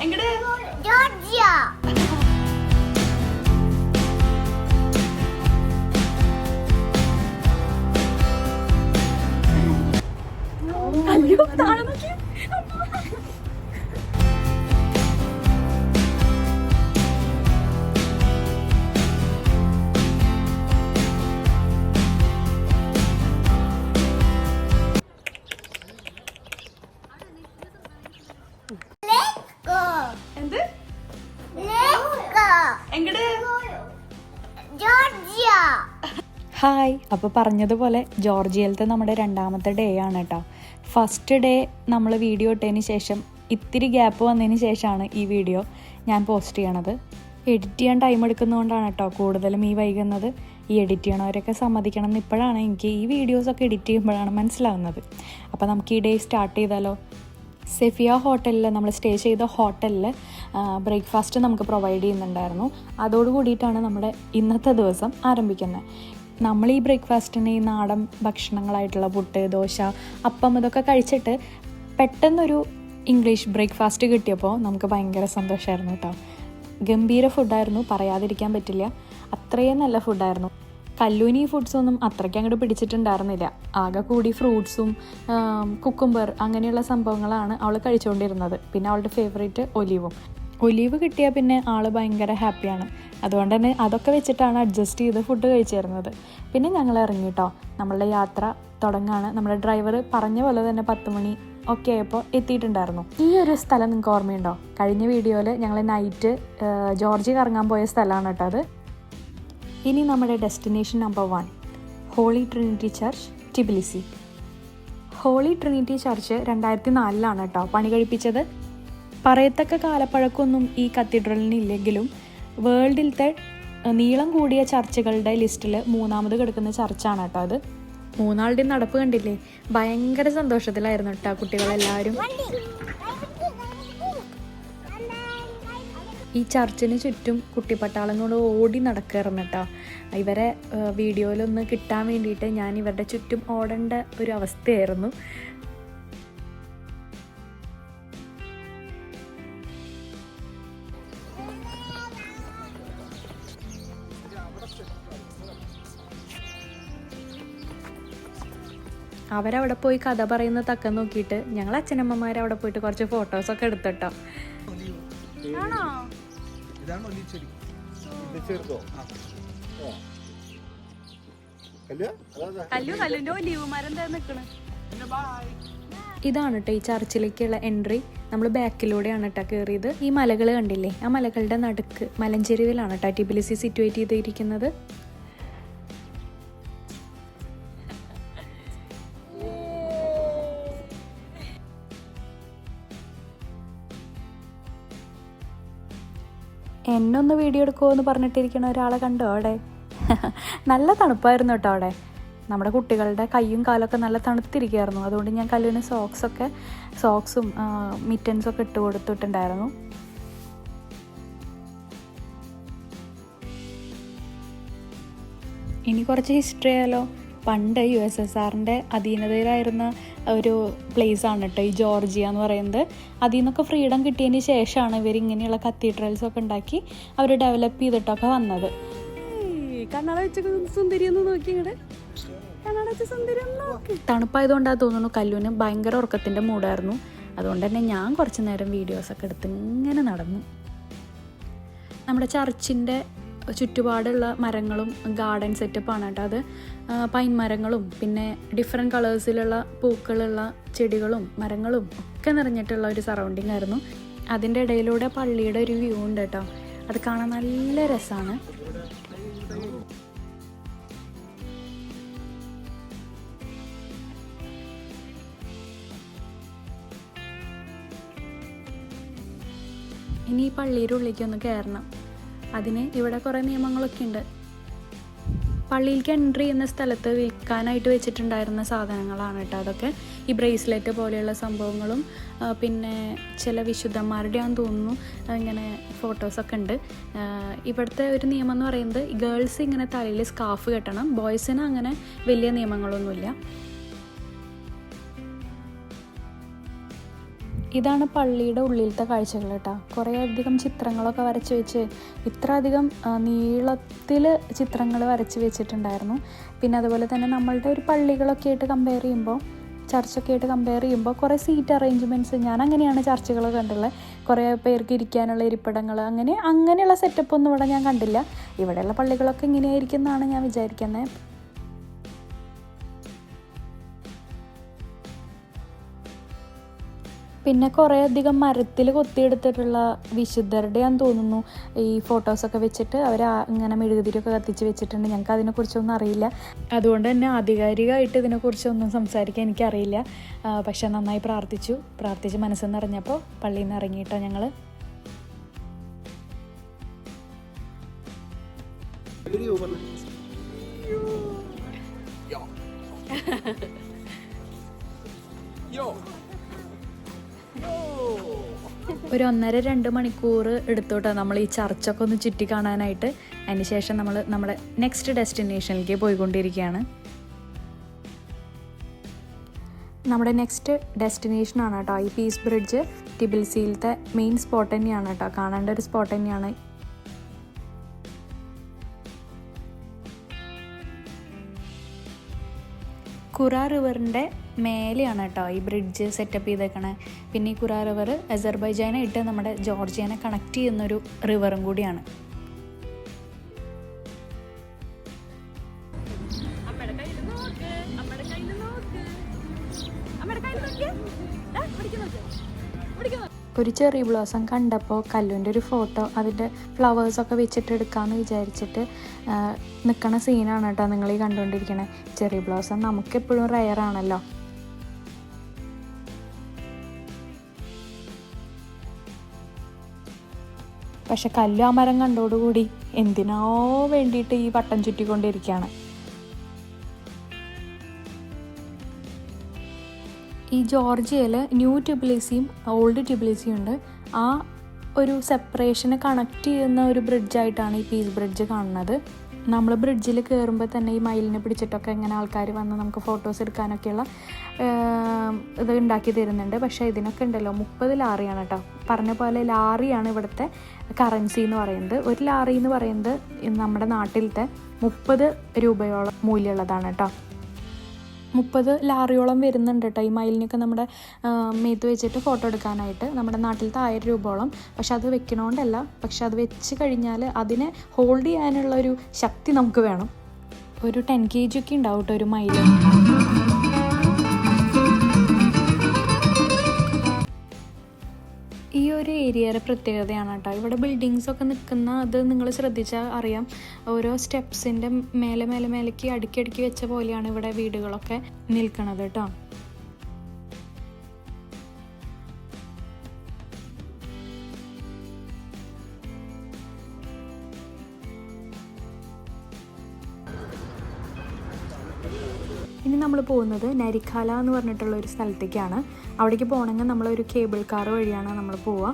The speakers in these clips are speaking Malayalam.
എങ്ങട്? ജോർജിയ. അപ്പോൾ പറഞ്ഞതുപോലെ ജോർജിയയിലത്തെ നമ്മുടെ രണ്ടാമത്തെ ഡേ ആണ് കേട്ടോ ഫസ്റ്റ് ഡേ നമ്മൾ വീഡിയോ ഇട്ടതിന് ശേഷം ഇത്തിരി ഗ്യാപ്പ് വന്നതിന് ശേഷമാണ് ഈ വീഡിയോ ഞാൻ പോസ്റ്റ് ചെയ്യണത്. എഡിറ്റ് ചെയ്യാൻ ടൈം എടുക്കുന്നതുകൊണ്ടാണ് കേട്ടോ കൂടുതലും ഈ വൈകുന്നത്. ഈ എഡിറ്റ് ചെയ്യണവരൊക്കെ സമ്മതിക്കണം എന്ന് ഇപ്പോഴാണ് എനിക്ക് ഈ വീഡിയോസൊക്കെ എഡിറ്റ് ചെയ്യുമ്പോഴാണ് മനസ്സിലാവുന്നത്. അപ്പോൾ നമുക്ക് ഈ ഡേ സ്റ്റാർട്ട് ചെയ്താലോ? സെഫിയ ഹോട്ടലിൽ നമ്മൾ സ്റ്റേ ചെയ്ത ഹോട്ടലിൽ ബ്രേക്ക്ഫാസ്റ്റ് നമുക്ക് പ്രൊവൈഡ് ചെയ്യുന്നുണ്ടായിരുന്നു. അതോട് കൂടിയിട്ടാണ് നമ്മുടെ ഇന്നത്തെ ദിവസം ആരംഭിക്കുന്നത്. നമ്മൾ ഈ ബ്രേക്ക്ഫാസ്റ്റിന് ഈ നാടൻ ഭക്ഷണങ്ങളായിട്ടുള്ള പുട്ട് ദോശ അപ്പം ഇതൊക്കെ കഴിച്ചിട്ട് പെട്ടെന്നൊരു ഇംഗ്ലീഷ് ബ്രേക്ക്ഫാസ്റ്റ് കിട്ടിയപ്പോൾ നമുക്ക് ഭയങ്കര സന്തോഷമായിരുന്നു കേട്ടോ. ഗംഭീര ഫുഡായിരുന്നു പറയാതിരിക്കാൻ പറ്റില്ല. അത്രയും നല്ല ഫുഡായിരുന്നു. കല്ലൂനി ഫുഡ്സൊന്നും അത്രയ്ക്ക് അങ്ങോട്ട് പിടിച്ചിട്ടുണ്ടായിരുന്നില്ല. ആകെ കൂടി ഫ്രൂട്ട്സും കുക്കുംബർ അങ്ങനെയുള്ള സംഭവങ്ങളാണ് അവൾ കഴിച്ചുകൊണ്ടിരുന്നത്. പിന്നെ അവളുടെ ഫേവറേറ്റ് ഒലീവും. ഒലീവ് കിട്ടിയാൽ പിന്നെ ആൾ ഭയങ്കര ഹാപ്പിയാണ്. അതുകൊണ്ട് തന്നെ അതൊക്കെ വെച്ചിട്ടാണ് അഡ്ജസ്റ്റ് ചെയ്ത് ഫുഡ് കഴിച്ചിരുന്നത്. പിന്നെ ഞങ്ങൾ ഇറങ്ങി കേട്ടോ നമ്മളുടെ യാത്ര തുടങ്ങാണ്. നമ്മുടെ ഡ്രൈവർ പറഞ്ഞ പോലെ തന്നെ പത്ത് മണി ഒക്കെ ആയപ്പോൾ എത്തിയിട്ടുണ്ടായിരുന്നു. ഈ ഒരു സ്ഥലം നിങ്ങൾക്ക് ഓർമ്മയുണ്ടോ? കഴിഞ്ഞ വീഡിയോയിൽ ഞങ്ങൾ നൈറ്റ് ജോർജി കറങ്ങാൻ പോയ സ്ഥലമാണ് കേട്ടോ അത്. ഇനി നമ്മുടെ destination number one holy trinity church Tbilisi holy trinity church രണ്ടായിരത്തി നാലിലാണ് കേട്ടോ പണി കഴിപ്പിച്ചത്. പറയത്തക്ക കാലപ്പഴക്കമൊന്നും ഈ കത്തീഡ്രലിന് ഇല്ലെങ്കിലും വേൾഡിലത്തെ നീളം കൂടിയ ചർച്ചുകളുടെ ലിസ്റ്റിൽ മൂന്നാമത് കിടക്കുന്ന ചർച്ചാണ് കേട്ടോ അത്. മൂന്നാളുടെയും നടപ്പ് കണ്ടില്ലേ? ഭയങ്കര സന്തോഷത്തിലായിരുന്നു കേട്ടോ കുട്ടികളെല്ലാവരും ഈ ചർച്ചിന് ചുറ്റും കുട്ടിപ്പട്ടാളങ്ങളോട് ഓടി നടക്കാറുണ്ട് കേട്ടോ. ഇവരെ വീഡിയോയിലൊന്ന് കിട്ടാൻ വേണ്ടിയിട്ട് ഞാൻ ഇവരുടെ ചുറ്റും ഓടേണ്ട ഒരു അവസ്ഥയായിരുന്നു. അവരവിടെ പോയി കഥ പറയുന്ന തക്കം നോക്കിയിട്ട് ഞങ്ങൾ അച്ഛനമ്മമാർ അവിടെ പോയിട്ട് കുറച്ച് ഫോട്ടോസൊക്കെ എടുത്തിട്ടോ. ആണോ ഇതാണ് കേട്ടോ ഈ ചർച്ചിലേക്കുള്ള എൻട്രി നമ്മൾ ബാക്കിലൂടെയാണ് കേട്ടോ കയറിയത് ഈ മലകൾ കണ്ടില്ലേ? ആ മലകളുടെ നടുക്ക് മലഞ്ചെരുവിലാണ് കേട്ടോ ടിബിലിസി സിറ്റുവേറ്റ് ചെയ്തിരിക്കുന്നത്? എന്നൊന്ന് വീഡിയോ എടുക്കുമോ എന്ന് പറഞ്ഞിട്ടിരിക്കണ ഒരാളെ കണ്ടോ അവിടെ? നല്ല തണുപ്പായിരുന്നു കേട്ടോ അവിടെ. നമ്മുടെ കുട്ടികളുടെ കൈയും കാലൊക്കെ നല്ല തണുത്തിരിക്കുകയായിരുന്നു അതുകൊണ്ട് ഞാൻ കല്ലിന് സോക്സൊക്കെ സോക്സും മിറ്റൻസൊക്കെ ഇട്ട് കൊടുത്തിട്ടുണ്ടായിരുന്നു. ഇനി കുറച്ച് ഹിസ്റ്ററി ആയാലോ? പണ്ട് യു എസ് എസ് ആറിന്റെ അധീനതയിലായിരുന്ന ഒരു പ്ലേസ് ആണ് കേട്ടോ ഈ ജോർജിയ എന്ന് പറയുന്നത്. അതിൽ നിന്നൊക്കെ ഫ്രീഡം കിട്ടിയതിന് ശേഷമാണ് ഇവർ ഇങ്ങനെയുള്ള കത്തീഡ്രൽസ് ഒക്കെ ഉണ്ടാക്കി അവർ ഡെവലപ്പ് ചെയ്തിട്ടൊക്കെ വന്നത്. കണ്ണട വെച്ച തണുപ്പായതുകൊണ്ടാണ് തോന്നുന്നു കല്ലുവിന് ഭയങ്കര ഉറക്കത്തിന്റെ മൂടായിരുന്നു. അതുകൊണ്ട് തന്നെ ഞാൻ കുറച്ച് നേരം വീഡിയോസൊക്കെ എടുത്ത് ഇങ്ങനെ നടന്നു. നമ്മുടെ ചർച്ചിന്റെ ചുറ്റുപാടുള്ള മരങ്ങളും ഗാർഡൻ സെറ്റപ്പാണ് കേട്ടോ അത്. പൈൻ മരങ്ങളും പിന്നെ ഡിഫറെന്റ് കളേഴ്സിലുള്ള പൂക്കളുള്ള ചെടികളും മരങ്ങളും ഒക്കെ നിറഞ്ഞിട്ടുള്ള ഒരു സറൗണ്ടിങ് ആയിരുന്നു. അതിന്റെ ഇടയിലൂടെ പള്ളിയുടെ ഒരു വ്യൂ ഉണ്ട് കേട്ടോ. അത് കാണാൻ നല്ല രസമാണ് ഇനി ഈ പള്ളിയുടെ ഉള്ളിലേക്ക് ഒന്ന് കയറണം അതിന് ഇവിടെ കുറേ നിയമങ്ങളൊക്കെ ഉണ്ട്. പള്ളിയിലേക്ക് എൻട്രി ചെയ്യുന്ന സ്ഥലത്ത് വിൽക്കാനായിട്ട് വെച്ചിട്ടുണ്ടായിരുന്ന സാധനങ്ങളാണ് കേട്ടോ അതൊക്കെ. ഈ ബ്രേസ്ലെറ്റ് പോലെയുള്ള സംഭവങ്ങളും പിന്നെ ചില വിശുദ്ധന്മാരുടെയാണെന്ന് തോന്നുന്നു ഇങ്ങനെ ഫോട്ടോസൊക്കെ ഉണ്ട്. ഇവിടുത്തെ ഒരു നിയമം എന്ന് പറയുന്നത് ഗേൾസ് ഇങ്ങനെ തലയിൽ സ്കാർഫ് കെട്ടണം. ബോയ്സിന് അങ്ങനെ വലിയ നിയമങ്ങളൊന്നുമില്ല. ഇതാണ് പള്ളിയുടെ ഉള്ളിലത്തെ കാഴ്ചകൾ കേട്ടോ. കുറേ അധികം ചിത്രങ്ങളൊക്കെ വരച്ച് വെച്ച് ഇത്ര അധികം നീളത്തിൽ ചിത്രങ്ങൾ വരച്ച് വെച്ചിട്ടുണ്ടായിരുന്നു. പിന്നെ അതുപോലെ തന്നെ നമ്മളുടെ ഒരു പള്ളികളൊക്കെ ആയിട്ട് കമ്പയർ ചെയ്യുമ്പോൾ ചർച്ചൊക്കെ ആയിട്ട് കമ്പയർ ചെയ്യുമ്പോൾ കുറേ സീറ്റ് അറേഞ്ച്മെന്റ്സ് ഞാൻ അങ്ങനെയാണ് ചർച്ചകൾ കണ്ടുള്ളത് കുറേ പേർക്ക് ഇരിക്കാനുള്ള ഇരിപ്പിടങ്ങൾ അങ്ങനെ അങ്ങനെയുള്ള സെറ്റപ്പ് ഒന്നും ഇവിടെ ഞാൻ കണ്ടില്ല. ഇവിടെയുള്ള പള്ളികളൊക്കെ ഇങ്ങനെയായിരിക്കും എന്നാണ് ഞാൻ വിചാരിക്കുന്നത് പിന്നെ കുറേ അധികം മരത്തിൽ കൊത്തിയെടുത്തിട്ടുള്ള വിശുദ്ധരുടെയാന്ന് തോന്നുന്നു. ഈ ഫോട്ടോസൊക്കെ വെച്ചിട്ട് അവർ ഇങ്ങനെ മെഴുകുതിരിയൊക്കെ കത്തിച്ച് വെച്ചിട്ടുണ്ട്. ഞങ്ങൾക്ക് അതിനെക്കുറിച്ചൊന്നും അറിയില്ല. അതുകൊണ്ട് തന്നെ ആധികാരികമായിട്ട് ഇതിനെക്കുറിച്ചൊന്നും സംസാരിക്കാൻ എനിക്കറിയില്ല. പക്ഷെ നന്നായി പ്രാർത്ഥിച്ചു. പ്രാർത്ഥിച്ച് മനസ്സിൽ നിറഞ്ഞപ്പോൾ പള്ളിയിൽ നിന്ന് ഇറങ്ങിയിട്ടോ ഞങ്ങൾ Yo. Yo. ഒരു ഒന്നര രണ്ട് മണിക്കൂർ എടുത്തോട്ടെ നമ്മൾ ഈ ചർച്ചൊക്കെ ഒന്ന് ചുറ്റി കാണാനായിട്ട്. അതിന് ശേഷം നമ്മൾ നമ്മുടെ നെക്സ്റ്റ് ഡെസ്റ്റിനേഷനിലേക്ക് പോയിക്കൊണ്ടിരിക്കുകയാണ്. നമ്മുടെ നെക്സ്റ്റ് ഡെസ്റ്റിനേഷനാണ് കേട്ടോ ഈ പീസ് ബ്രിഡ്ജ് ടിബിൽസിയിലത്തെ മെയിൻ സ്പോട്ട് തന്നെയാണ് കേട്ടോ. കാണേണ്ട ഒരു സ്പോട്ട് തന്നെയാണ് കുറ റിവറിന്റെ മേലെയാണ് കേട്ടോ ഈ ബ്രിഡ്ജ് സെറ്റപ്പ് ചെയ്തേക്കണേ. പിന്നെ ഈ കുറ റിവർ അസർബൈജാനായിട്ട് നമ്മുടെ ജോർജിയനെ കണക്ട് ചെയ്യുന്നൊരു റിവറും കൂടിയാണ്. ഒരു ചെറി ബ്ലോസം കണ്ടപ്പോൾ കല്ലുന്റെ ഒരു ഫോട്ടോ അതിന്റെ ഫ്ലവേഴ്സൊക്കെ വെച്ചിട്ട് എടുക്കാമെന്ന് വിചാരിച്ചിട്ട് നിൽക്കണ സീനാണ് കേട്ടോ നിങ്ങൾ ഈ കണ്ടുകൊണ്ടിരിക്കണേ. ചെറി ബ്ലോസം നമുക്കെപ്പോഴും റയറാണല്ലോ പക്ഷെ കല്ലു ആ മരം കണ്ടോടുകൂടി എന്തിനോ വേണ്ടിയിട്ട് ഈ വട്ടം ചുറ്റിക്കൊണ്ടിരിക്കുകയാണ്. ഈ ജോർജിയയിൽ ന്യൂ ട്യൂബിലിസിയും ഓൾഡ് ട്യൂബിലിസിയും ഉണ്ട്. ആ ഒരു സെപ്പറേഷനെ കണക്ട് ചെയ്യുന്ന ഒരു ബ്രിഡ്ജായിട്ടാണ് ഈ പീസ് ബ്രിഡ്ജ് കാണുന്നത്. നമ്മൾ ബ്രിഡ്ജിൽ കയറുമ്പോൾ തന്നെ ഈ മയിലിനെ പിടിച്ചിട്ടൊക്കെ ഇങ്ങനെ ആൾക്കാർ വന്ന് നമുക്ക് ഫോട്ടോസ് എടുക്കാനൊക്കെയുള്ള ഇത് ഉണ്ടാക്കി തരുന്നുണ്ട്. പക്ഷേ ഇതിനൊക്കെ ഉണ്ടല്ലോ മുപ്പത് ലാറിയാണ് കേട്ടോ. പറഞ്ഞ പോലെ ലാറിയാണ് ഇവിടുത്തെ കറൻസി എന്ന് പറയുന്നത്. ഒരു ലാറി എന്ന് പറയുന്നത് നമ്മുടെ നാട്ടിലത്തെ മുപ്പത് രൂപയോളം മൂല്യമുള്ളതാണ് കേട്ടോ. മുപ്പത് ലാറിയോളം വരുന്നുണ്ട് കേട്ടോ. ഈ മയിലിനൊക്കെ നമ്മുടെ മേത്ത് വെച്ചിട്ട് ഫോട്ടോ എടുക്കാനായിട്ട്. നമ്മുടെ നാട്ടിലത്തെ ആയിരം രൂപയോളം. പക്ഷെ അത് വെക്കണോണ്ടല്ല. പക്ഷെ അത് വെച്ച് കഴിഞ്ഞാൽ അതിനെ ഹോൾഡ് ചെയ്യാനുള്ള ഒരു ശക്തി നമുക്ക് വേണം. ഒരു ടെൻ കെ ജി ഒക്കെ ഉണ്ടാവും കേട്ടോ ഒരു മയിൽ ഒരു ഏരിയയുടെ പ്രത്യേകതയാണ് കേട്ടോ. ഇവിടെ ബിൽഡിങ്സ് ഒക്കെ നിൽക്കുന്ന അത് നിങ്ങൾ ശ്രദ്ധിച്ചാൽ അറിയാം. ഓരോ സ്റ്റെപ്സിന്റെ മേലെ മേലെ മേലേക്ക് അടുക്കി അടുക്കി വെച്ച പോലെയാണ് ഇവിടെ വീടുകളൊക്കെ നിൽക്കുന്നത് കേട്ടോ. നമ്മൾ പോകുന്നത് നരിക്കാല എന്ന് പറഞ്ഞിട്ടുള്ള ഒരു സ്ഥലത്തേക്കാണ്. അവിടേക്ക് പോകണമെങ്കിൽ നമ്മളൊരു കേബിൾ കാർ വഴിയാണ് നമ്മൾ പോവുക.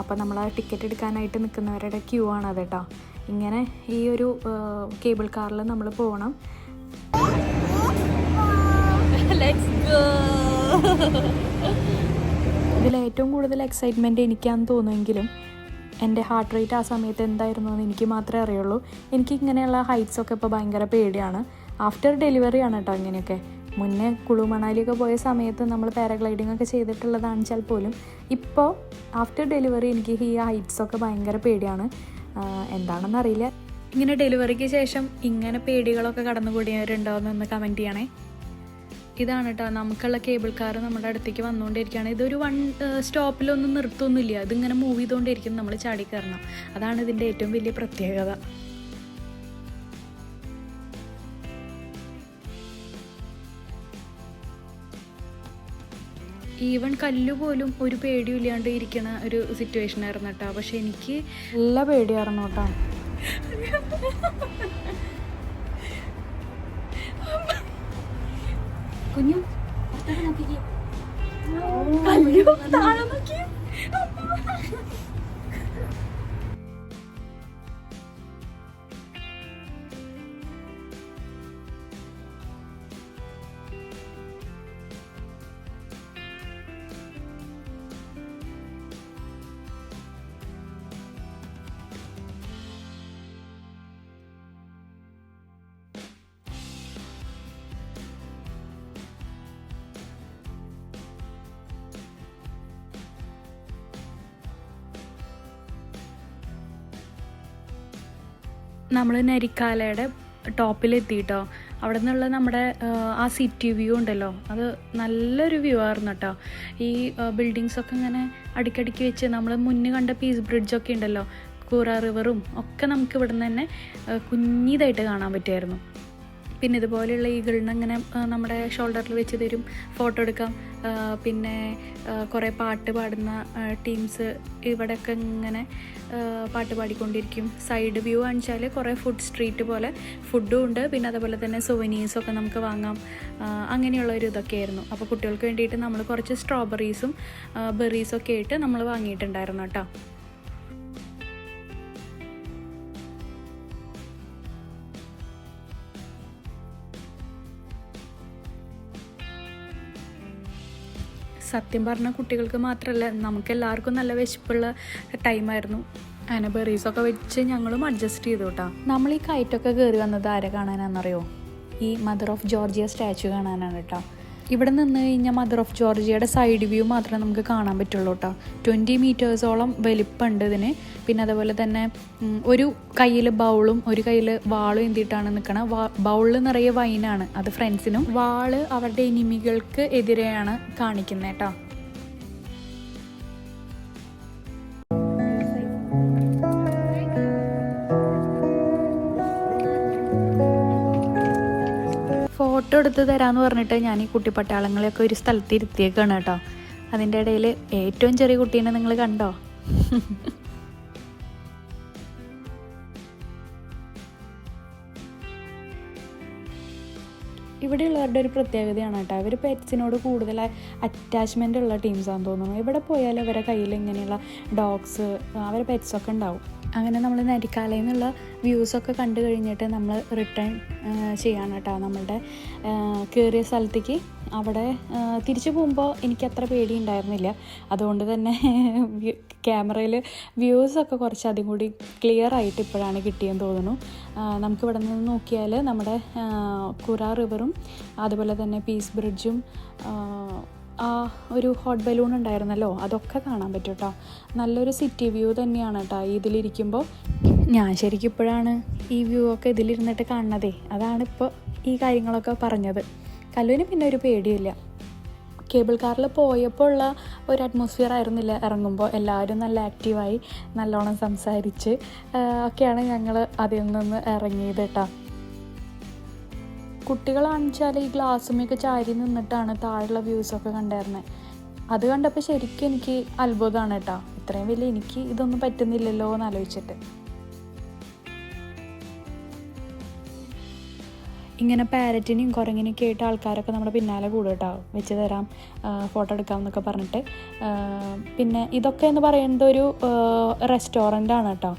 അപ്പോൾ നമ്മൾ ടിക്കറ്റ് എടുക്കാനായിട്ട് നിൽക്കുന്നവരുടെ ക്യൂ ആണ് അത് കേട്ടോ. ഇങ്ങനെ ഈ ഒരു കേബിൾ കാറിൽ നമ്മൾ പോകണം. ഇതിൽ ഏറ്റവും കൂടുതൽ എക്സൈറ്റ്മെന്റ് എനിക്കാന്ന് തോന്നുമെങ്കിലും എന്റെ ഹാർട്ട് റേറ്റ് ആ സമയത്ത് എന്തായിരുന്നു എന്ന് എനിക്ക് മാത്രമേ അറിയുള്ളൂ. എനിക്ക് ഇങ്ങനെയുള്ള ഹൈറ്റ്സ് ഒക്കെ ഇപ്പോൾ ഭയങ്കര പേടിയാണ്. ആഫ്റ്റർ ഡെലിവറി ആണ് കേട്ടോ ഇങ്ങനെയൊക്കെ. മുന്നേ കുളു മണാലിയൊക്കെ പോയ സമയത്ത് നമ്മൾ പാരാഗ്ലൈഡിംഗ് ഒക്കെ ചെയ്തിട്ടുള്ളതാണ് വെച്ചാൽ പോലും ഇപ്പോൾ ആഫ്റ്റർ ഡെലിവറി എനിക്ക് ഈ ഹൈറ്റ്സ് ഒക്കെ ഭയങ്കര പേടിയാണ്. എന്താണെന്നറിയില്ല ഇങ്ങനെ ഡെലിവറിക്ക് ശേഷം ഇങ്ങനെ പേടികളൊക്കെ കടന്നുകൂടിയവരുണ്ടോ എന്ന് കമന്റ് ചെയ്യണേ. ഇതാണ് കേട്ടോ നമുക്കുള്ള കേബിൾ കാർ നമ്മുടെ അടുത്തേക്ക് വന്നുകൊണ്ടിരിക്കുകയാണ്. ഇതൊരു വൺ സ്റ്റോപ്പിലൊന്നും നിർത്തുന്നില്ല. ഇതിങ്ങനെ മൂവ് ചെയ്തുകൊണ്ടിരിക്കും നമ്മൾ ചാടി കയറണം. അതാണ് ഇതിന്റെ ഏറ്റവും വലിയ പ്രത്യേകത. ഈവൻ കല്ല് പോലും ഒരു പേടിയില്ലാണ്ട് ഇരിക്കുന്ന ഒരു സിറ്റുവേഷൻ ആയിരുന്നു കേട്ടോ. പക്ഷെ എനിക്ക് നല്ല പേടിയായിരുന്നു കേട്ടോ. കുഞ്ഞു കല്ലു താഴെ നോക്കി നമ്മൾ നരിക്കാലയുടെ ടോപ്പിലെത്തിയിട്ടോ അവിടെ നിന്നുള്ള നമ്മുടെ ആ, സിറ്റി വ്യൂ ഉണ്ടല്ലോ. അത് നല്ലൊരു വ്യൂ ആയിരുന്നു കേട്ടോ ഈ ബിൽഡിങ്സൊക്കെ ഇങ്ങനെ അടിക്കടിക്ക് വെച്ച് നമ്മൾ മുന്നേ കണ്ട പീസ് ബ്രിഡ്ജൊക്കെ ഉണ്ടല്ലോ. കൂറ റിവറും ഒക്കെ നമുക്ക് ഇവിടെ നിന്ന് തന്നെ കുഞ്ഞിതായിട്ട് കാണാൻ പറ്റുമായിരുന്നു പിന്നെ ഇതുപോലെയുള്ള ഈഗിളിന് അങ്ങനെ നമ്മുടെ ഷോൾഡറിൽ വെച്ച് തരും ഫോട്ടോ എടുക്കാം. പിന്നെ കുറേ പാട്ട് പാടുന്ന ടീംസ് ഇവിടെയൊക്കെ ഇങ്ങനെ പാട്ട് പാടിക്കൊണ്ടിരിക്കും. സൈഡ് വ്യൂ കാണിച്ചാൽ കുറേ ഫുഡ് സ്ട്രീറ്റ് പോലെ ഫുഡും ഉണ്ട്. പിന്നെ അതുപോലെ തന്നെ സുവനീസൊക്കെ നമുക്ക് വാങ്ങാം. അങ്ങനെയുള്ള ഒരു ഇതൊക്കെ ആയിരുന്നു അപ്പോൾ കുട്ടികൾക്ക് വേണ്ടിയിട്ട് നമ്മൾ കുറച്ച് സ്ട്രോബെറീസും ബെറീസൊക്കെ ആയിട്ട് നമ്മൾ വാങ്ങിയിട്ടുണ്ടായിരുന്നു കേട്ടോ. സത്യം പറഞ്ഞ കുട്ടികൾക്ക് മാത്രമല്ല നമുക്ക് എല്ലാവർക്കും നല്ല വിശപ്പുള്ള ടൈമായിരുന്നു അങ്ങനെ ബെറീസൊക്കെ വെച്ച് ഞങ്ങളും അഡ്ജസ്റ്റ് ചെയ്തു കേട്ടോ നമ്മൾ ഈ കയറ്റൊക്കെ കയറി വന്നത് ആരെ കാണാനാണെന്നറിയോ ഈ മദർ ഓഫ് ജോർജിയ സ്റ്റാച്ചു കാണാനാണ് കേട്ടോ ഇവിടെ നിന്ന് കഴിഞ്ഞാൽ മദർ ഓഫ് ജോർജിയയുടെ സൈഡ് വ്യൂ മാത്രമേ നമുക്ക് കാണാൻ പറ്റുള്ളൂ കേട്ടോ ട്വന്റി മീറ്റേഴ്സോളം വലിപ്പമുണ്ട് ഇതിന്. പിന്നെ അതുപോലെ തന്നെ ഒരു കയ്യിൽ ബൗളും ഒരു കയ്യിൽ വാളും എന്തിട്ടാണ് നിൽക്കണം ബൗളിൽ നിറയെ വൈനാണ്. അത് ഫ്രണ്ട്സിനും വാൾ അവരുടെ എനിമികൾക്ക് എതിരെയാണ് കാണിക്കുന്നത് കേട്ടോ ഫോട്ടോ എടുത്ത് തരാമെന്ന് പറഞ്ഞിട്ട് ഞാൻ ഈ കുട്ടി കുട്ടിപ്പട്ടാളങ്ങളെയൊക്കെ ഒരു സ്ഥലത്ത് ഇരുത്തിയേക്കാണ് കേട്ടോ. അതിന്റെ ഇടയിൽ ഏറ്റവും ചെറിയ കുട്ടീനെ നിങ്ങൾ കണ്ടോ? ഇവിടെയുള്ളവരുടെ ഒരു പ്രത്യേകതയാണ് കേട്ടോ. അവർ പെറ്റ്സിനോട് കൂടുതൽ അറ്റാച്ച്മെന്റ് ഉള്ള ടീംസാണെന്ന് തോന്നുന്നു. ഇവിടെ പോയാൽ അവരെ കയ്യിൽ ഇങ്ങനെയുള്ള ഡോഗ്സ് അവരെ പെറ്റ്സൊക്കെ ഉണ്ടാവും. അങ്ങനെ നമ്മൾ നരിക്കാലയിൽ നിന്നുള്ള വ്യൂസൊക്കെ കണ്ടു കഴിഞ്ഞിട്ട് നമ്മൾ റിട്ടേൺ ചെയ്യാണ് കേട്ടോ നമ്മളുടെ കയറിയ സ്ഥലത്തേക്ക്. അവിടെ തിരിച്ചു പോകുമ്പോൾ എനിക്ക് അത്ര പേടി ഉണ്ടായിരുന്നില്ല അതുകൊണ്ട് തന്നെ ക്യാമറയിൽ വ്യൂസൊക്കെ കുറച്ചധികം കൂടി ക്ലിയർ ആയിട്ട് ഇപ്പോഴാണ് കിട്ടിയെന്ന് തോന്നുന്നു. നമുക്കിവിടെ നിന്ന് നോക്കിയാൽ നമ്മുടെ കുറാ റിവറും അതുപോലെ തന്നെ പീസ് ബ്രിഡ്ജും ഒരു ഹോട്ട് ബലൂൺ ഉണ്ടായിരുന്നല്ലോ. അതൊക്കെ കാണാൻ പറ്റും കേട്ടോ നല്ലൊരു സിറ്റി വ്യൂ തന്നെയാണ് കേട്ടോ ഇതിലിരിക്കുമ്പോൾ ഞാൻ ശരിക്കും ഇപ്പോഴാണ് ഈ വ്യൂ ഒക്കെ ഇതിലിരുന്നിട്ട് കാണുന്നതേ. അതാണ് ഇപ്പോൾ ഈ കാര്യങ്ങളൊക്കെ പറഞ്ഞത്. കല്ലുവിന് പിന്നെ ഒരു പേടിയില്ല. കേബിൾ കാറിൽ പോയപ്പോൾ ഉള്ള ഒരു അറ്റ്മോസ്ഫിയർ ആയിരുന്നില്ല. ഇറങ്ങുമ്പോൾ എല്ലാവരും നല്ല ആക്റ്റീവായി നല്ലോണം സംസാരിച്ച് ഒക്കെയാണ് ഞങ്ങൾ അതിൽ നിന്ന് ഇറങ്ങിയത് കേട്ടോ കുട്ടികളാണെച്ചാൽ ഈ ഗ്ലാസ്സുമൊക്കെ ചാരി നിന്നിട്ടാണ് താഴെയുള്ള വ്യൂസ് ഒക്കെ കണ്ടായിരുന്നത് അത് കണ്ടപ്പോൾ ശരിക്കും എനിക്ക് അത്ഭുതമാണ് കേട്ടോ. ഇത്രയും വലിയ എനിക്ക് ഇതൊന്നും പറ്റുന്നില്ലല്ലോ എന്ന് ആലോചിച്ചിട്ട് ഇങ്ങനെ പാരറ്റിനെയും കുരങ്ങിനെയൊക്കെ ആയിട്ട് ആൾക്കാരൊക്കെ നമ്മുടെ പിന്നാലെ കൂടെ കേട്ടോ. വെച്ച് തരാം ഫോട്ടോ എടുക്കാം എന്നൊക്കെ പറഞ്ഞിട്ട്. പിന്നെ ഇതൊക്കെ എന്ന് പറയുന്നത് ഒരു റെസ്റ്റോറന്റ് ആണ് കേട്ടോ.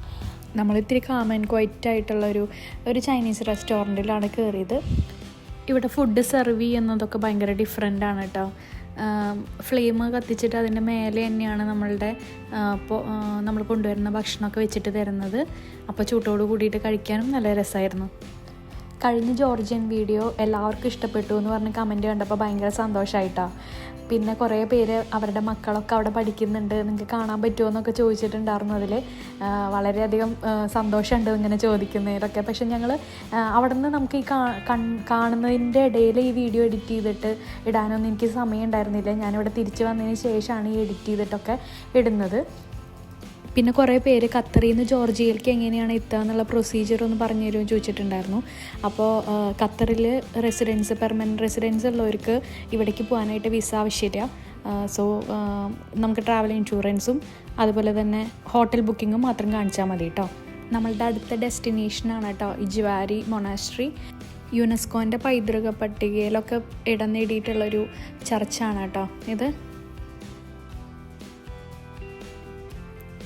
നമ്മളിത്തിരി കാമൻ ക്വൈറ്റ് ആയിട്ടുള്ള ഒരു ഒരു ചൈനീസ് റെസ്റ്റോറന്റിലാണ് കയറിയത് ഇവിടെ ഫുഡ് സെർവ് ചെയ്യുന്നതൊക്കെ ഭയങ്കര ഡിഫറെന്റ് ആണ് കേട്ടോ ഫ്ലെയിം കത്തിച്ചിട്ട് അതിന്റെ മേലെ തന്നെയാണ് നമ്മളുടെ നമ്മൾ കൊണ്ടുവരുന്ന ഭക്ഷണമൊക്കെ വെച്ചിട്ട് തരുന്നത്. അപ്പോൾ ചൂട്ടോട് കൂടിയിട്ട് കഴിക്കാനും നല്ല രസമായിരുന്നു കഴിഞ്ഞ ജോർജിയൻ വീഡിയോ എല്ലാവർക്കും ഇഷ്ടപ്പെട്ടു എന്ന് പറഞ്ഞ് കമന്റ് കണ്ടപ്പോൾ ഭയങ്കര സന്തോഷമായിട്ടാണ് പിന്നെ കുറേ പേര് അവരുടെ മക്കളൊക്കെ അവിടെ പഠിക്കുന്നുണ്ട്. നിങ്ങൾക്ക് കാണാൻ പറ്റുമോ എന്നൊക്കെ ചോദിച്ചിട്ടുണ്ടായിരുന്നു അതിൽ വളരെയധികം സന്തോഷമുണ്ട് ഇങ്ങനെ ചോദിക്കുന്നതിലൊക്കെ. പക്ഷെ ഞങ്ങൾ അവിടെ നിന്ന് നമുക്ക് ഈ കാണുന്നതിന്റെ ഇടയിൽ ഈ വീഡിയോ എഡിറ്റ് ചെയ്തിട്ട് ഇടാനൊന്നും എനിക്ക് സമയം ഉണ്ടായിരുന്നില്ല ഞാനിവിടെ തിരിച്ച് വന്നതിന് ശേഷമാണ് ഈ എഡിറ്റ് ചെയ്തിട്ടൊക്കെ ഇടുന്നത്. പിന്നെ കുറേ പേര് ഖത്തറിൽ നിന്ന് ജോർജിയയിലേക്ക് എങ്ങനെയാണ് എത്തുക എന്നുള്ള പ്രൊസീജിയർ ഒന്ന് പറഞ്ഞു തരുമെന്ന് ചോദിച്ചിട്ടുണ്ടായിരുന്നു. അപ്പോൾ ഖത്തറിൽ റെസിഡൻസ് പെർമനന്റ് റെസിഡൻസ് ഉള്ളവർക്ക് ഇവിടേക്ക് പോകാനായിട്ട് വിസ ആവശ്യമില്ല. സോ നമുക്ക് ട്രാവൽ ഇൻഷുറൻസും അതുപോലെ തന്നെ ഹോട്ടൽ ബുക്കിങ്ങും മാത്രം കാണിച്ചാൽ മതി കേട്ടോ നമ്മളുടെ അടുത്ത ഡെസ്റ്റിനേഷനാണ് കേട്ടോ ഇജ്വാരി മൊണാസ്ട്രി യുനെസ്കോന്റെ പൈതൃക പട്ടികയിലൊക്കെ ഇടം നേടിയിട്ടുള്ളൊരു ചർച്ചാണ് കേട്ടോ ഇത്.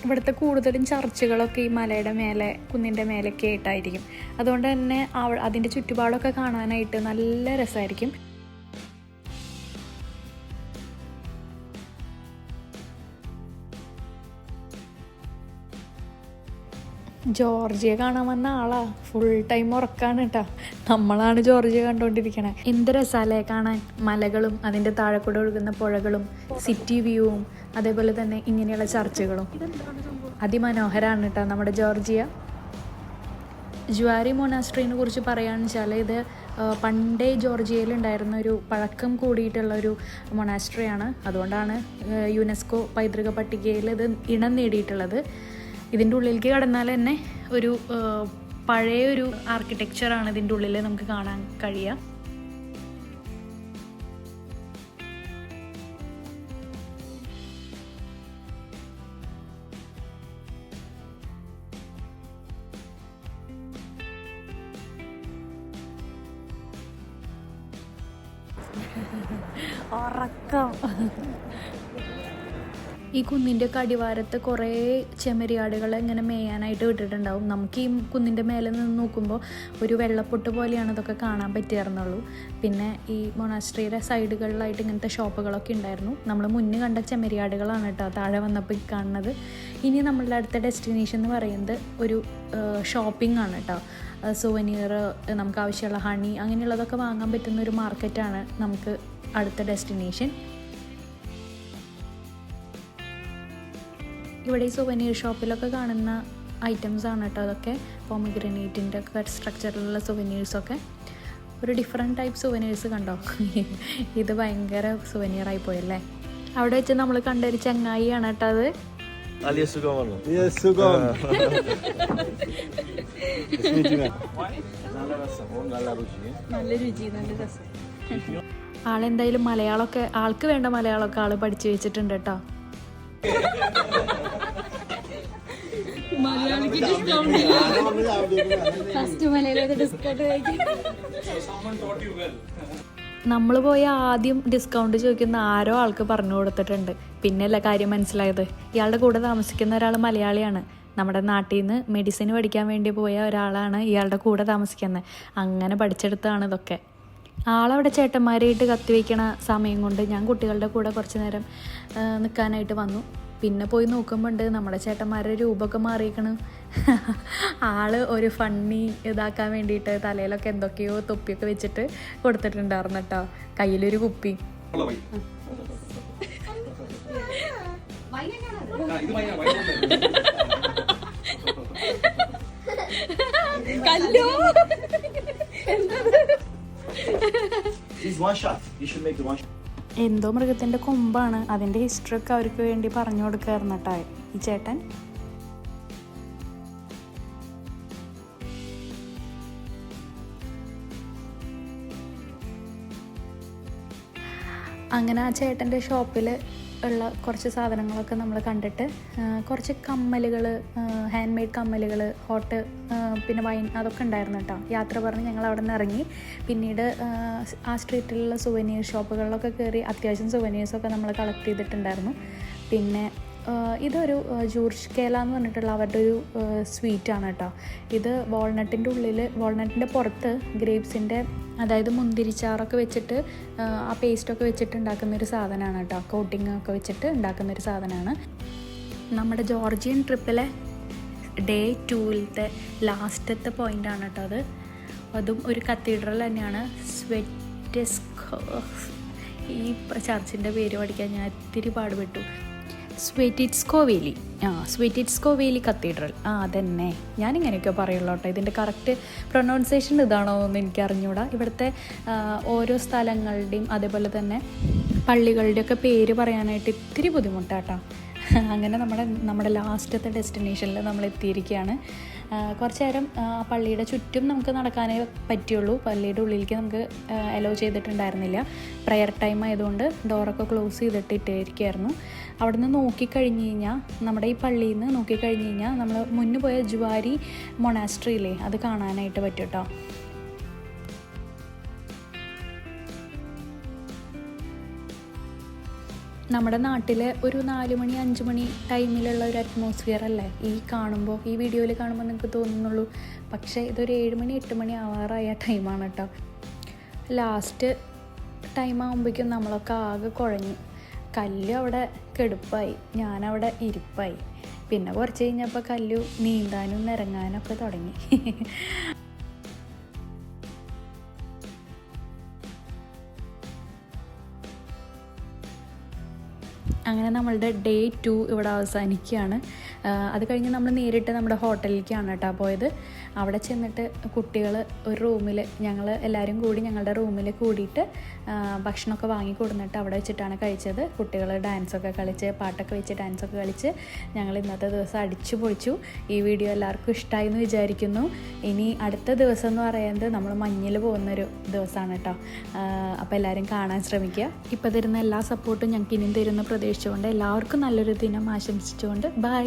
ഇവിടുത്തെ കൂടുതലും ചർച്ചുകളൊക്കെ ഈ മലയുടെ മേലെ കുന്നിന്റെ മേലൊക്കെ ആയിട്ടായിരിക്കും. അതുകൊണ്ട് തന്നെ അതിന്റെ ചുറ്റുപാടൊക്കെ കാണാനായിട്ട് നല്ല രസമായിരിക്കും. ജോർജിയ കാണാൻ വന്ന ആളാ. ഫുൾ ടൈം ഉറക്കാണ് കേട്ടോ നമ്മളാണ് ജോർജിയെ കണ്ടുകൊണ്ടിരിക്കണേ എന്ത് രസാലേ കാണാൻ. മലകളും അതിന്റെ താഴെ കൂടെ ഒഴുകുന്ന പുഴകളും സിറ്റി വ്യൂവും അതേപോലെ തന്നെ ഇങ്ങനെയുള്ള ചർച്ചുകളും. അതിമനോഹരാണ് കേട്ടോ നമ്മുടെ ജോർജിയ. ജുവാരി മൊനാസ്ട്രീനെ കുറിച്ച് പറയുകയാണെന്ന് വെച്ചാൽ ഇത് പണ്ടേ ജോർജിയയിൽ ഉണ്ടായിരുന്ന ഒരു പഴക്കം കൂടിയിട്ടുള്ള ഒരു മൊനാസ്ട്രിയാണ് അതുകൊണ്ടാണ് യുനെസ്കോ പൈതൃക പട്ടികയിൽ ഇത് ഇണം നേടിയിട്ടുള്ളത്. ഇതിന്റെ ഉള്ളിലേക്ക് കടന്നാൽ തന്നെ ഒരു പഴയ ഒരു ആർക്കിടെക്ചറാണ് ഇതിന്റെ ഉള്ളിൽ നമുക്ക് കാണാൻ കഴിയുക. ഉറക്കം. ഈ കുന്നിന്റെ കടിവാരത്ത് കുറേ ചെമ്മരിയാടുകളെ ഇങ്ങനെ മേയാനായിട്ട് വിട്ടിട്ടുണ്ടാവും. നമുക്ക് ഈ കുന്നിന്റെ മേലെ നിന്ന് നോക്കുമ്പോൾ ഒരു വെള്ളപ്പൊട്ട് പോലെയാണ് ഇതൊക്കെ കാണാൻ പറ്റിയായിരുന്നുള്ളൂ പിന്നെ ഈ മൊണാസ്ട്രിയുടെ സൈഡുകളിലായിട്ട് ഇങ്ങനത്തെ ഷോപ്പുകളൊക്കെ ഉണ്ടായിരുന്നു. നമ്മൾ മുന്നേ കണ്ട ചെമ്മരിയാടുകളാണ് കേട്ടോ താഴെ വന്നപ്പോൾ കാണുന്നത്. ഇനി നമ്മളുടെ അടുത്ത ഡെസ്റ്റിനേഷൻ എന്ന് പറയുന്നത് ഒരു ഷോപ്പിംഗ് ആണ് കേട്ടോ. സുവനീർ നമുക്ക് ആവശ്യമുള്ള ഹണി അങ്ങനെയുള്ളതൊക്കെ വാങ്ങാൻ പറ്റുന്ന ഒരു മാർക്കറ്റാണ് നമുക്ക് അടുത്ത ഡെസ്റ്റിനേഷൻ. ഇവിടെ ഈ സുവനീർ ഷോപ്പിലൊക്കെ കാണുന്ന ഐറ്റംസ് ആണ് കേട്ടോ അതൊക്കെ. പോമിഗ്രനേറ്റിന്റെ ഒക്കെ സ്ട്രക്ചറിലുള്ള സുവനീഴ്സൊക്കെ ഒരു ഡിഫറെന്റ് ടൈപ്പ് സുവനീഴ്സ് കണ്ടോ? ഇത് ഭയങ്കര സുവനീറായി പോയല്ലേ അവിടെ വെച്ച് നമ്മൾ കണ്ടൊരു ചങ്ങായിയാണ് കേട്ടോ അത്. നല്ല രുചി നല്ല രുചി നല്ല രസം. ആളെന്തായാലും മലയാളമൊക്കെ ആൾക്ക് വേണ്ട മലയാളമൊക്കെ ആൾ പഠിച്ചു വെച്ചിട്ടുണ്ട് കേട്ടോ ഫസ്റ്റ് മലയാളം ഡിസ്കൗണ്ട് നമ്മൾ പോയ ആദ്യം ഡിസ്കൗണ്ട് ചോദിക്കുന്ന ആരോ ആൾക്ക് പറഞ്ഞു കൊടുത്തിട്ടുണ്ട്. പിന്നെയല്ല കാര്യം മനസ്സിലായത്. ഇയാളുടെ കൂടെ താമസിക്കുന്ന ഒരാൾ മലയാളിയാണ്. നമ്മുടെ നാട്ടിൽ നിന്ന് മെഡിസിൻ പഠിക്കാൻ വേണ്ടി പോയ ഒരാളാണ് ഇയാളുടെ കൂടെ താമസിക്കുന്നത്. അങ്ങനെ പഠിച്ചെടുത്താണ് ഇതൊക്കെ. ആളവിടെ ചേട്ടന്മാരായിട്ട് കത്തിവെക്കണ സമയം കൊണ്ട് ഞാൻ കുട്ടികളുടെ കൂടെ കുറച്ച് നേരം നിൽക്കാനായിട്ട് വന്നു. പിന്നെ പോയി നോക്കുമ്പോണ്ട് നമ്മുടെ ചേട്ടന്മാരുടെ രൂപമൊക്കെ മാറിയേക്കണ്. ആൾ ഒരു ഫണ്ണി ഇതാക്കാൻ വേണ്ടിയിട്ട് തലയിലൊക്കെ എന്തൊക്കെയോ തൊപ്പിയൊക്കെ വെച്ചിട്ട് കൊടുത്തിട്ടുണ്ടായിരുന്നു കേട്ടോ. കയ്യിലൊരു കുപ്പി. കല്ലോ? This എന്തോ മൃഗത്തിന്റെ കൊമ്പാണ്. അതിന്റെ ഹിസ്റ്ററി ഒക്കെ അവർക്ക് വേണ്ടി പറഞ്ഞു കൊടുക്കാറുണ്ട് ഈ ചേട്ടൻ. അങ്ങനെ ആ ചേട്ടന്റെ ഷോപ്പിൽ ഉള്ള കുറച്ച് സാധനങ്ങളൊക്കെ നമ്മൾ കണ്ടിട്ട് കുറച്ച് കമ്മലുകൾ ഹാൻഡ് മെയ്ഡ് കമ്മലുകൾ ഹോട്ട് പിന്നെ വൈൻ അതൊക്കെ ഉണ്ടായിരുന്നു കേട്ടോ. യാത്ര പറഞ്ഞ് ഞങ്ങൾ അവിടെ നിന്ന് ഇറങ്ങി. പിന്നീട് ആ, സ്ട്രീറ്റിലുള്ള സുവനീർ ഷോപ്പുകളിലൊക്കെ കയറി അത്യാവശ്യം സുവനീഴ്സൊക്കെ നമ്മൾ കളക്ട് ചെയ്തിട്ടുണ്ടായിരുന്നു. പിന്നെ ഇതൊരു ജൂർഷ് കേല എന്ന് പറഞ്ഞിട്ടുള്ള അവരുടെ ഒരു സ്വീറ്റാണ് കേട്ടോ. ഇത് വാൾനട്ടിന്റെ ഉള്ളിൽ വാൾനട്ടിന്റെ പുറത്ത് ഗ്രേപ്സിന്റെ അതായത് മുന്തിരിച്ചാറൊക്കെ വെച്ചിട്ട് ആ, പേസ്റ്റൊക്കെ വെച്ചിട്ട് ഉണ്ടാക്കുന്ന ഒരു സാധനമാണ് കേട്ടോ. കോട്ടിംഗ് ഒക്കെ വെച്ചിട്ട് ഉണ്ടാക്കുന്ന ഒരു സാധനമാണ്. നമ്മുടെ ജോർജിയൻ ട്രിപ്പിലെ ഡേ ടൂവിലത്തെ ലാസ്റ്റത്തെ പോയിന്റാണ് കേട്ടോ അത്. അതും ഒരു കത്തീഡ്രൽ തന്നെയാണ്. സ്വെറ്റസ്കോ ഈ ചർച്ചിന്റെ പേര് പഠിക്കാൻ ഞാൻ ഇത്തിരി പാടുപെട്ടു. സ്വെറ്റിറ്റ്സ്കോ വേലി ആ സ്വീറ്റിറ്റ്സ് വേലി കത്തീഡ്രൽ ആ അതന്നെ. ഞാനിങ്ങനെയൊക്കെ പറയുള്ളൂ കേട്ടോ. ഇതിന്റെ കറക്റ്റ് പ്രൊനൗൺസിയേഷൻ ഇതാണോ എന്ന് എനിക്ക് അറിഞ്ഞൂടാ ഇവിടുത്തെ ഓരോ സ്ഥലങ്ങളുടെയും അതേപോലെ തന്നെ പള്ളികളുടെയൊക്കെ പേര് പറയാനായിട്ട് ഇത്തിരി ബുദ്ധിമുട്ടാട്ടോ അങ്ങനെ നമ്മുടെ നമ്മുടെ ലാസ്റ്റത്തെ ഡെസ്റ്റിനേഷനിൽ നമ്മൾ എത്തിയിരിക്കുകയാണ് കുറച്ച് നേരം പള്ളിയുടെ ചുറ്റും നമുക്ക് നടക്കാനേ പറ്റിയുള്ളൂ. പള്ളിയുടെ ഉള്ളിലേക്ക് നമുക്ക് അലോ ചെയ്തിട്ടുണ്ടായിരുന്നില്ല. പ്രയർ ടൈം ആയതുകൊണ്ട് ഡോറൊക്കെ ക്ലോസ് ചെയ്തിട്ട് ഇട്ടിരിക്കുകയായിരുന്നു അവിടെ നിന്ന് നോക്കിക്കഴിഞ്ഞ് കഴിഞ്ഞാൽ നമ്മുടെ ഈ പള്ളിയിൽ നിന്ന് നോക്കിക്കഴിഞ്ഞ് കഴിഞ്ഞാൽ നമ്മൾ മുന്നേ പോയ ജുവാരി മൊണാസ്ട്രിയില്ലേ അത് കാണാനായിട്ട് പറ്റും കേട്ടോ നമ്മുടെ നാട്ടിലെ ഒരു നാല് മണി അഞ്ച് മണി ടൈമിലുള്ള ഒരു അറ്റ്മോസ്ഫിയർ അല്ലേ? ഈ കാണുമ്പോൾ ഈ വീഡിയോയിൽ കാണുമ്പോൾ നിങ്ങൾക്ക് തോന്നുന്നുള്ളൂ. പക്ഷേ ഇതൊരു ഏഴ് മണി എട്ട് മണി ആവാറായ ടൈമാണ് കേട്ടോ ലാസ്റ്റ് ടൈം ആകുമ്പോഴേക്കും നമ്മളൊക്കെ ആകെ കുഴഞ്ഞു. കല്ല് അവിടെ കെടുപ്പായി. ഞാനവിടെ ഇരിപ്പായി. പിന്നെ കുറച്ച് കഴിഞ്ഞപ്പോൾ കല്ലു നീന്താനും നിരങ്ങാനും ഒക്കെ തുടങ്ങി. അങ്ങനെ നമ്മളുടെ ഡേ ടു ഇവിടെ അവസാനിക്കുകയാണ്. അത് കഴിഞ്ഞ് നമ്മൾ നേരിട്ട് നമ്മുടെ ഹോട്ടലിലേക്കാണ് കേട്ടോ പോയത്. അവിടെ ചെന്നിട്ട് കുട്ടികൾ ഒരു റൂമിൽ ഞങ്ങൾ എല്ലാവരും കൂടി ഞങ്ങളുടെ റൂമിൽ കൂടിയിട്ട് ഭക്ഷണമൊക്കെ വാങ്ങി കൊടുന്നിട്ട് അവിടെ വെച്ചിട്ടാണ് കഴിച്ചത്. കുട്ടികൾ ഡാൻസൊക്കെ കളിച്ച് പാട്ടൊക്കെ വെച്ച് ഡാൻസൊക്കെ കളിച്ച് ഞങ്ങൾ ഇന്നത്തെ ദിവസം അടിച്ചു പൊളിച്ചു. ഈ വീഡിയോ എല്ലാവർക്കും ഇഷ്ടമായി എന്ന് വിചാരിക്കുന്നു. ഇനി അടുത്ത ദിവസം എന്ന് പറയുന്നത് നമ്മൾ മഞ്ഞിൽ പോകുന്നൊരു ദിവസമാണ് കേട്ടോ. അപ്പോൾ എല്ലാവരും കാണാൻ ശ്രമിക്കുക. ഇപ്പോൾ തരുന്ന എല്ലാ സപ്പോർട്ടും ഞങ്ങൾക്ക് ഇനിയും തരുന്ന പ്രതീക്ഷിച്ചുകൊണ്ട് എല്ലാവർക്കും നല്ലൊരു ദിനം ആശംസിച്ചുകൊണ്ട് ബൈ.